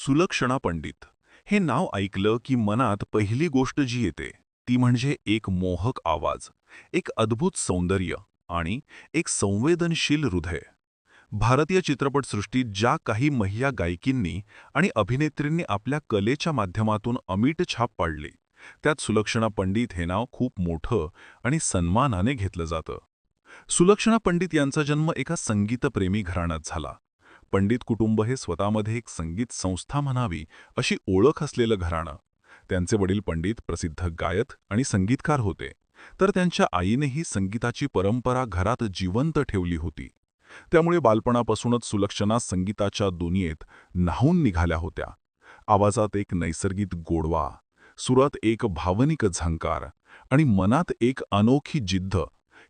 सुलक्षणा पंडित. हे नाव ऐकलं की मनात पहिली गोष्ट जी येते ती म्हणजे एक मोहक आवाज एक अद्भुत सौंदर्य आणि एक संवेदनशील हृदय. भारतीय चित्रपटसृष्टीत ज्या काही महिया गायकींनी आणि अभिनेत्रींनी आपल्या कलेच्या माध्यमातून अमीट छाप पाडली त्यात सुलक्षणा पंडित हे नाव खूप मोठं आणि सन्मानाने घेतलं जातं. सुलक्षणा पंडित यांचा जन्म एका संगीतप्रेमी घराण्यात झाला. पंडित कुटुंब हे स्वतःमध्ये एक संगीत संस्था म्हणावी अशी ओळख असलेलं घराणं. त्यांचे वडील पंडित प्रसिद्ध गायक आणि संगीतकार होते. तर त्यांच्या आईनेही संगीताची परंपरा घरात जिवंत ठेवली होती. त्यामुळे बालपणापासूनच सुलक्षणा संगीताच्या दुनियेत न्हावून निघाल्या होत्या. आवाजात एक नैसर्गिक गोडवा सुरात एक भावनिक झंकार आणि मनात एक अनोखी जिद्द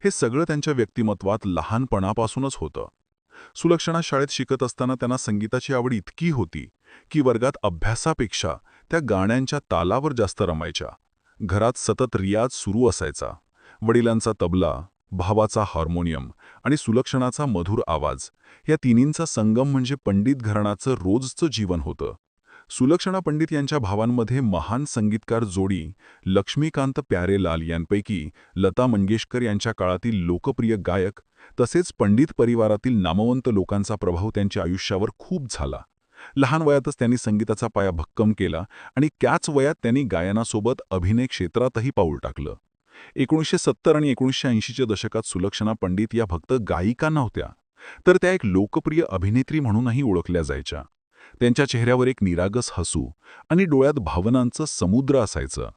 हे सगळं त्यांच्या व्यक्तिमत्वात लहानपणापासूनच होतं. सुलक्षणा शाळेत शिकत असताना त्यांना संगीताची आवड इतकी होती की वर्गात अभ्यासापेक्षा त्या गाण्यांच्या तालावर जास्त रमायच्या. घरात सतत रियाज सुरू असायचा. वडिलांचा तबला भावाचा हार्मोनियम आणि सुलक्षणाचा मधुर आवाज या तिन्हींचा संगम म्हणजे पंडित घराणाचं रोजचं जीवन होतं. सुलक्षणा पंडित यांच्या भावांमध्ये महान संगीतकार जोडी लक्ष्मीकांत प्यारेलाल यांपैकी लता मंगेशकर यांच्या काळातील लोकप्रिय गायक तसेच पंडित परिवारातील नामवंत लोकांचा प्रभाव त्यांच्या आयुष्यावर खूप झाला. लहान वयातच त्यांनी संगीताचा पाया भक्कम केला आणि त्याच वयात त्यांनी गायनासोबत अभिनय क्षेत्रातही पाऊल टाकलं. एकोणीसशे सत्तर आणि एकोणीसशे ऐंशीच्या दशकात सुलक्षणा पंडित या फक्त गायिका नव्हत्या तर त्या एक लोकप्रिय अभिनेत्री म्हणूनही ओळखल्या जायच्या. त्यांच्या चेहऱ्यावर एक निरागस हसू आणि डोळ्यात भावनांचं समुद्र असायचं.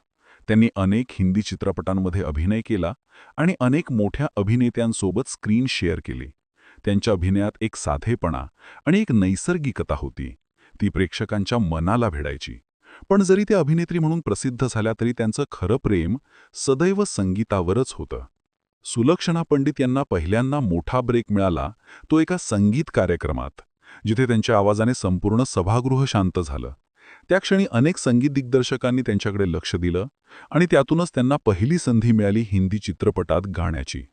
त्यांनी अनेक हिंदी चित्रपटांमध्ये अभिनय केला आणि अनेक मोठ्या अभिनेत्यांसोबत स्क्रीन शेअर केली. त्यांच्या अभिनयात एक साधेपणा आणि एक नैसर्गिकता होती. ती प्रेक्षकांच्या मनाला भिडायची. पण जरी त्या अभिनेत्री म्हणून प्रसिद्ध झाल्या तरी त्यांचं खरं प्रेम सदैव संगीतावरच होतं. सुलक्षणा पंडित यांना पहिल्यांदा मोठा ब्रेक मिळाला तो एका संगीत कार्यक्रमात. जिथे त्यांच्या आवाजाने संपूर्ण सभागृह शांत झालं. त्या क्षणी अनेक संगीत दिग्दर्शकांनी त्यांच्याकडे लक्ष दिलं आणि त्यातूनच त्यांना पहिली संधी मिळाली हिंदी चित्रपटात गाण्याची.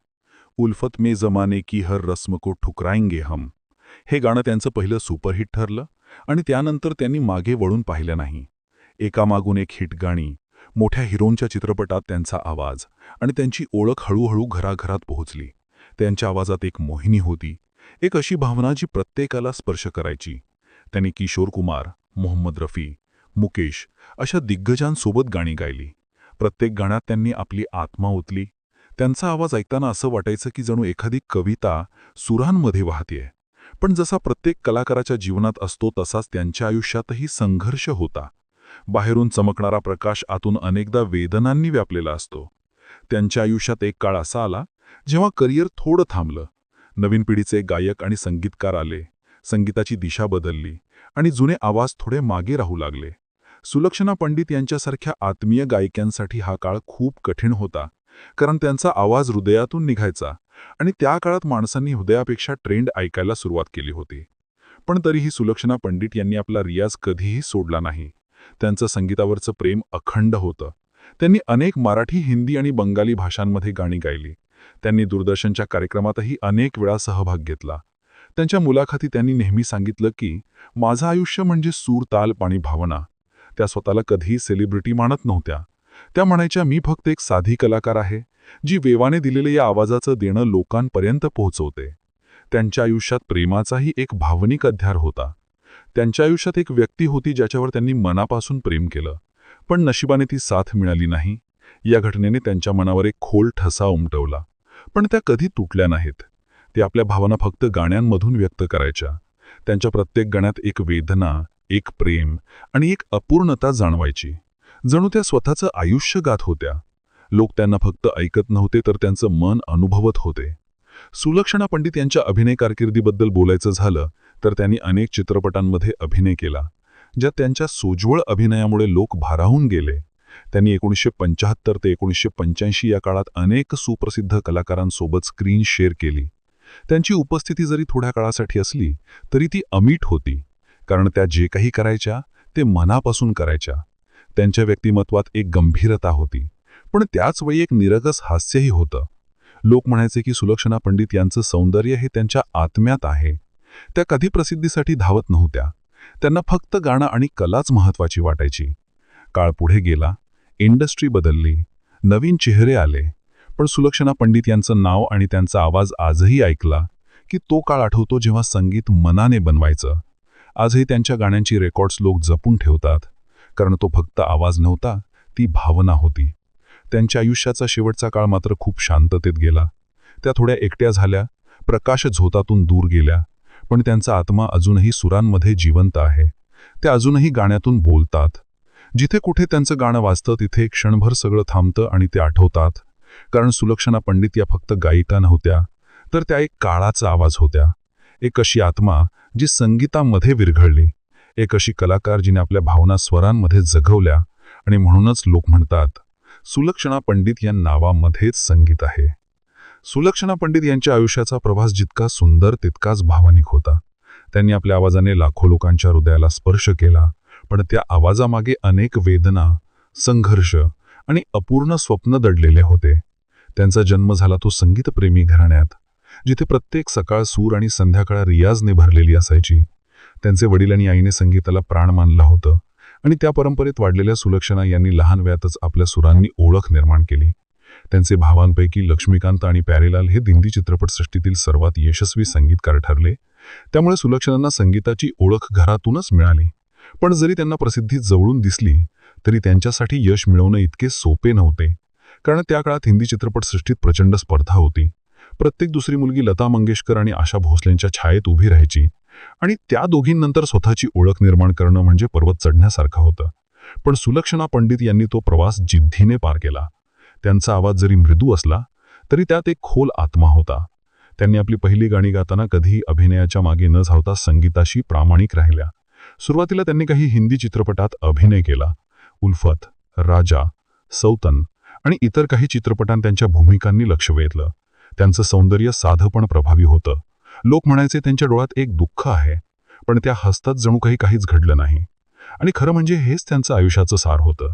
उल्फत मे जमाने की हर रस्म को ठुकराएंगे हम. हे गाणं त्यांचं पहिलं सुपरहिट ठरलं आणि त्यानंतर त्यांनी मागे वळून पाहिलं नाही. एकामागून एक हिट गाणी मोठ्या हिरोंच्या चित्रपटात त्यांचा आवाज आणि त्यांची ओळख हळूहळू घराघरात पोहोचली. त्यांच्या आवाजात एक मोहिनी होती एक अशी भावना जी प्रत्येकाला स्पर्श करायची. त्यांनी किशोर कुमार मोहम्मद रफी मुकेश अशा दिग्गजांसोबत गाणी गायली. प्रत्येक गाण्यात त्यांनी आपली आत्मा ओतली. त्यांचा आवाज ऐकताना असं वाटायचं की जणू एखादी कविता सुरांमध्ये वाहतीये. पण जसा प्रत्येक कलाकाराच्या जीवनात असतो तसाच त्यांच्या आयुष्यातही संघर्ष होता. बाहेरून चमकणारा प्रकाश आतून अनेकदा वेदनांनी व्यापलेला असतो. त्यांच्या आयुष्यात एक काळ असा आला जेव्हा करिअर थोडं थांबलं. नवीन पिढीचे गायक आणि संगीतकार आले. संगीताची दिशा बदलली आणि जुने आवाज थोडे मागे राहू लागले. सुलक्षणा पंडित यांच्यासारख्या आत्मीय गायिकांसाठी हा काळ खूप कठीण होता कारण त्यांचा आवाज हृदयातून निघायचा आणि त्या काळात माणसांनी हृदयापेक्षा ट्रेंड ऐकायला सुरुवात केली होती. पण तरीही सुलक्षणा पंडित यांनी आपला रियाज कधीही सोडला नाही. त्यांचं संगीतावरचं प्रेम अखंड होतं. त्यांनी अनेक मराठी हिंदी आणि बंगाली भाषांमध्ये गाणी गायली. त्यांनी दूरदर्शनच्या कार्यक्रमातही अनेक वेळा सहभाग घेतला. त्यांच्या मुलाखती त्यांनी नेहमी सांगितलं की माझं आयुष्य म्हणजे सूर ताल पाणी भावना. त्या स्वतःला कधीही सेलिब्रिटी मानत नव्हत्या. त्या म्हणायच्या मी फक्त एक साधी कलाकार आहे जी वेवाने दिलेलं या आवाजाचं देणं लोकांपर्यंत पोहोचवते. त्यांच्या आयुष्यात प्रेमाचाही एक भावनिक अध्यार होता. त्यांच्या आयुष्यात एक व्यक्ती होती ज्याच्यावर त्यांनी मनापासून प्रेम केलं. पण नशिबाने ती साथ मिळाली नाही. या घटनेने त्यांच्या मनावर एक खोल ठसा उमटवला. पण त्या कधी तुटल्या नाहीत. ते आपल्या भावना फक्त गाण्यांमधून व्यक्त करायच्या. त्यांच्या प्रत्येक गाण्यात एक वेदना एक प्रेम आणि एक अपूर्णता जाणवायची. जणू त्या स्वतःचं आयुष्य गात होत्या. लोक त्यांना फक्त ऐकत नव्हते तर त्यांचं मन अनुभवत होते. सुलक्षणा पंडित यांच्या अभिनय कारकिर्दीबद्दल बोलायचं झालं तर त्यांनी अनेक चित्रपटांमध्ये अभिनय केला ज्यात त्यांच्या सोज्वळ अभिनयामुळे लोक भारावून गेले. त्यांनी एकोणीसशे पंच्याहत्तर ते एकोणीसशे पंच्याऐंशी या काळात अनेक सुप्रसिद्ध कलाकारांसोबत स्क्रीन शेअर केली. त्यांची उपस्थिती जरी थोड्या काळासाठी असली तरी ती अमीट होती. कारण त्या जे काही करायच्या ते मनापासून करायच्या. त्यांच्या व्यक्तिमत्वात एक गंभीरता होती. पण त्याच वेळी एक निरगस हास्यही होतं. लोक म्हणायचे की सुलक्षणा पंडित यांचं सौंदर्य हे त्यांच्या आत्म्यात आहे. त्या कधी प्रसिद्धीसाठी धावत नव्हत्या. त्यांना फक्त गाणं आणि कलाच महत्वाची वाटायची. काळ पुढे गेला इंडस्ट्री बदलली नवीन चेहरे आले. पण सुलक्षणा पंडित यांचं नाव आणि त्यांचा आवाज आजही ऐकला की तो काळ आठवतो जेव्हा संगीत मनाने बनवायचं. आजही त्यांच्या गाण्यांची रेकॉर्ड्स लोक जपून ठेवतात. कारण तो फक्त आवाज नव्हता ती भावना होती. त्यांच्या आयुष्याचा शेवटचा काळ मात्र खूप शांततेत गेला. त्या थोड्या एकट्या झाल्या प्रकाश झोतातून दूर गेल्या पण त्यांचा आत्मा अजूनही सुरांमध्ये जिवंत आहे. त्या अजूनही गाण्यातून बोलतात. जिथे कुठे त्यांचं गाणं वाजतं तिथे क्षणभर सगळं थांबतं आणि ते आठवतात. कारण सुलक्षणा पंडित या फक्त गायिका नव्हत्या तर त्या एक काळाचा आवाज होत्या. एक अशी आत्मा जी संगीतामध्ये विरघळली. एक अशी कलाकार जिने आपल्या भावना स्वरांमध्ये जगवल्या आणि म्हणूनच लोक म्हणतात सुलक्षणा पंडित या नावामध्येच संगीत आहे. सुलक्षणा पंडित यांच्या आयुष्याचा प्रवास जितका सुंदर तितकाच भावनिक होता. त्यांनी आपल्या आवाजाने लाखो लोकांच्या हृदयाला स्पर्श केला. पण त्या आवाजामागे अनेक वेदना संघर्ष आणि अपूर्ण स्वप्न दडलेले होते. त्यांचा जन्म झाला तो संगीतप्रेमी घराण्यात जिथे प्रत्येक सकाळ सूर आणि संध्याकाळ रियाजने भरलेली असायची. त्यांचे वडील आणि आईने संगीताला प्राण मानलं होतं आणि त्या परंपरेत वाढलेल्या सुलक्षणा यांनी लहान वयातच आपल्या सुरांनी ओळख निर्माण केली. त्यांचे भावांपैकी लक्ष्मीकांत आणि प्यारेलाल हे दिंदी चित्रपटसृष्टीतील सर्वात यशस्वी संगीतकार ठरले. त्यामुळे सुलक्षणांना संगीताची ओळख घरातूनच मिळाली. पण जरी त्यांना प्रसिद्धी जवळून दिसली तरी त्यांच्यासाठी यश मिळवणं इतके सोपे नव्हते. कारण त्या काळात हिंदी चित्रपटसृष्टीत प्रचंड स्पर्धा होती. प्रत्येक दुसरी मुलगी लता मंगेशकर आणि आशा भोसलेंच्या छायेत उभी राहायची आणि त्या दोघींनंतर स्वतःची ओळख निर्माण करणं म्हणजे पर्वत चढण्यासारखं होतं. पण सुलक्षणा पंडित यांनी तो प्रवास जिद्दीने पार केला. त्यांचा आवाज जरी मृदू असला तरी त्यात एक खोल आत्मा होता. त्यांनी आपली पहिली गाणी गाताना कधीही अभिनयाच्या मागे न धावता संगीताशी प्रामाणिक राहिल्या. सुरुवातीला त्यांनी काही हिंदी चित्रपटात अभिनय केला. उल्फत राजा सौतन आणि इतर काही चित्रपटांत त्यांच्या भूमिकांनी लक्ष वेधलं. त्यांचं सौंदर्य साधं पण प्रभावी होतं. लोक म्हणायचे त्यांच्या डोळ्यात एक दुःख आहे पण त्या हसतात जणू काही काहीच घडलं नाही. आणि खरं म्हणजे हेच त्यांचं आयुष्याचं सार होतं.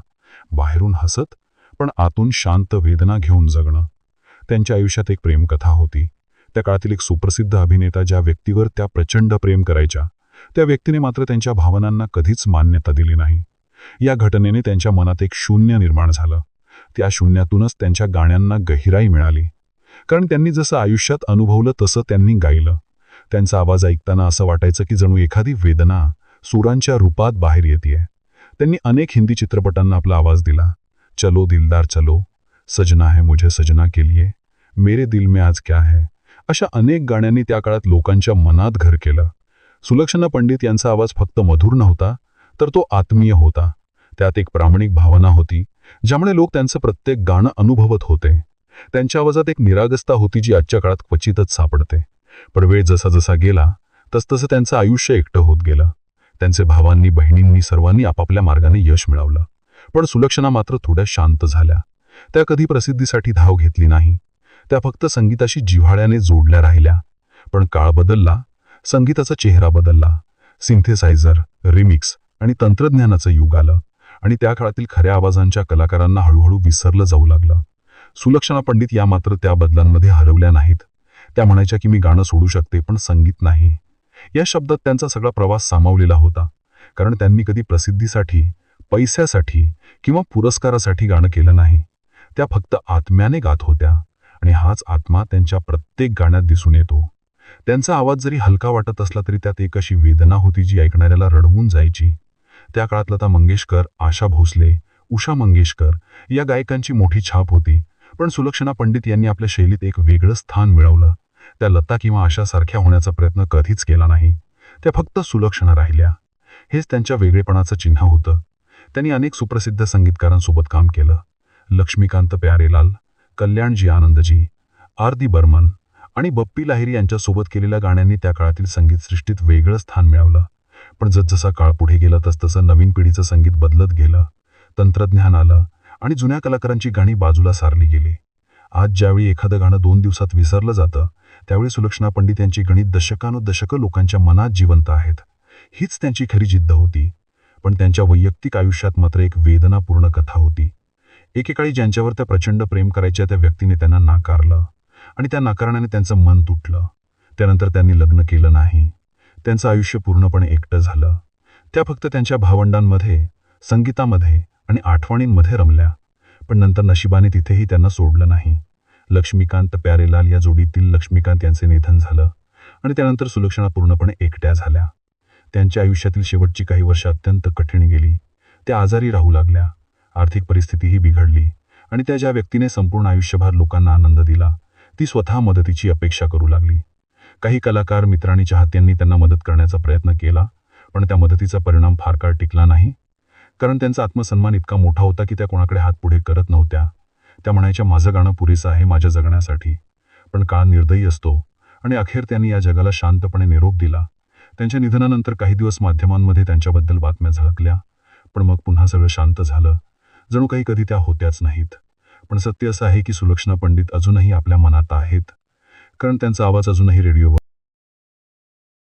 बाहेरून हसत पण आतून शांत वेदना घेऊन जगणं. त्यांच्या आयुष्यात एक प्रेमकथा होती. त्या काळातील एक सुप्रसिद्ध अभिनेता ज्या व्यक्तीवर त्या प्रचंड प्रेम करायच्या त्या व्यक्तीने मात्र त्यांच्या भावनांना कधीच मान्यता दिली नाही. या घटनेने त्यांच्या मनात एक शून्य निर्माण झालं. त्या शून्यातूनच त्यांच्या गाण्यांना गहिराई मिळाली. कारण त्यांनी जसं आयुष्यात अनुभवलं तसं त्यांनी गायलं. त्यांचा आवाज ऐकताना असं वाटायचं की जणू एखादी वेदना सुरांच्या रूपात बाहेर येते त्यांनी अनेक हिंदी चित्रपटांना आपला आवाज दिला. चलो दिलदार चलो. सजना है मुझे सजना के लिए. मेरे दिल में आज क्या है? अशा अनेक गाण्यांनी त्या काळात लोकांच्या मनात घर केलं. सुलक्षणा पंडित यांचा आवाज फक्त मधुर नव्हता तर तो आत्मीय होता. त्यात एक प्रामाणिक भावना होती ज्यामुळे लोक त्यांचं प्रत्येक गाणं अनुभवत होते. त्यांच्या आवाजात एक निरागस्ता होती जी आजच्या काळात क्वचितच सापडते. पण वेळ जसा जसा गेला तसतसं त्यांचं आयुष्य एकटं होत गेलं. त्यांचे भावांनी बहिणींनी सर्वांनी आपापल्या मार्गाने यश मिळवलं. पण सुलक्षणा मात्र थोड्या शांत झाल्या. त्या कधी प्रसिद्धीसाठी धाव घेतली नाही. त्या फक्त संगीताशी जिव्हाळ्याने जोडल्या राहिल्या. पण काळ बदलला संगीताचा चेहरा बदलला. सिंथेसायझर रिमिक्स आणि तंत्रज्ञानाचं युग आलं आणि त्या काळातील खऱ्या आवाजांच्या कलाकारांना हळूहळू विसरलं जाऊ लागलं. सुलक्षणा पंडित या मात्र त्या बदलांमध्ये हरवल्या नाहीत. त्या म्हणायच्या की मी गाणं सोडू शकते पण संगीत नाही. या शब्दात त्यांचा सगळा प्रवास सामावलेला होता. कारण त्यांनी कधी प्रसिद्धीसाठी पैशासाठी किंवा पुरस्कारासाठी गाणं केलं नाही. त्या फक्त आत्म्याने गात होत्या आणि हाच आत्मा त्यांच्या प्रत्येक गाण्यात दिसून येतो. त्यांचा आवाज जरी हलका वाटत असला तरी त्यात एक अशी वेदना होती जी ऐकणाऱ्याला रडवून जायची. त्या काळात लता मंगेशकर आशा भोसले उषा मंगेशकर या गायकांची मोठी छाप होती. पण सुलक्षणा पंडित यांनी आपल्या शैलीत एक वेगळं स्थान मिळवलं. त्या लता किंवा आशासारख्या होण्याचा प्रयत्न कधीच केला नाही. त्या फक्त सुलक्षणा राहिल्या. हेच त्यांच्या वेगळेपणाचं चिन्ह होतं. त्यांनी अनेक सुप्रसिद्ध संगीतकारांसोबत काम केलं. लक्ष्मीकांत प्यारेलाल कल्याणजी आनंदजी आरदी बर्मन आणि बप्पी लाहिरी यांच्यासोबत केलेल्या गाण्यांनी त्या काळातील संगीतसृष्टीत वेगळं स्थान मिळवलं. पण जसजसा काळ पुढे गेला तसतसं नवीन पिढीचं संगीत बदलत गेलं तंत्रज्ञान आलं आणि जुन्या कलाकारांची गाणी बाजूला सारली गेली. आज ज्यावेळी एखादं गाणं दोन दिवसात विसरलं जातं त्यावेळी सुलक्षणा पंडित यांची गणित दशकानुदशकं लोकांच्या मनात जिवंत आहेत. हीच त्यांची खरी जिद्द होती. पण त्यांच्या वैयक्तिक आयुष्यात मात्र एक वेदनापूर्ण कथा होती. एकेकाळी ज्यांच्यावर त्या प्रचंड प्रेम करायच्या त्या व्यक्तीने त्यांना नाकारलं. आणि त्या नाकारण्याने त्यांचं मन तुटलं. त्यानंतर त्यांनी लग्न केलं नाही. त्यांचं आयुष्य पूर्णपणे एकटं झालं. त्या फक्त त्यांच्या भावंडांमध्ये संगीतामध्ये आणि आठवणींमध्ये रमल्या. पण नंतर नशिबाने तिथेही त्यांना सोडलं नाही. लक्ष्मीकांत प्यारेलाल या जोडीतील लक्ष्मीकांत यांचे निधन झालं आणि त्यानंतर सुलक्षणा पूर्णपणे एकट्या झाल्या. त्यांच्या आयुष्यातील शेवटची काही वर्ष अत्यंत कठीण गेली. त्या आजारी राहू लागल्या. आर्थिक परिस्थितीही बिघडली आणि त्या ज्या व्यक्तीने संपूर्ण आयुष्यभर लोकांना आनंद दिला ती स्वतः मदतीची अपेक्षा करू लागली. काही कलाकार मित्रांनी चाहत्यांनी त्यांना मदत करण्याचा प्रयत्न केला पण त्या मदतीचा परिणाम फार काळ टिकला नाही. कारण त्यांचा आत्मसन्मान इतका मोठा होता की त्या कोणाकडे हात पुढे करत नव्हत्या. त्या म्हणायच्या माझं गाणं पुरेसं आहे माझ्या जगण्यासाठी. पण काळ निर्दयी असतो आणि अखेर त्यांनी या जगाला शांतपणे निरोप दिला. त्यांच्या निधनानंतर काही दिवस माध्यमांमध्ये त्यांच्याबद्दल बातम्या झळकल्या. पण मग पुन्हा सगळं शांत झालं. जणू काही कधी त्या होत्याच नाहीत. पण सत्य असं आहे की सुलक्षणा पंडित अजूनही आपल्या मनात आहेत. कारण त्यांचा आवाज अजूनही रेडिओवर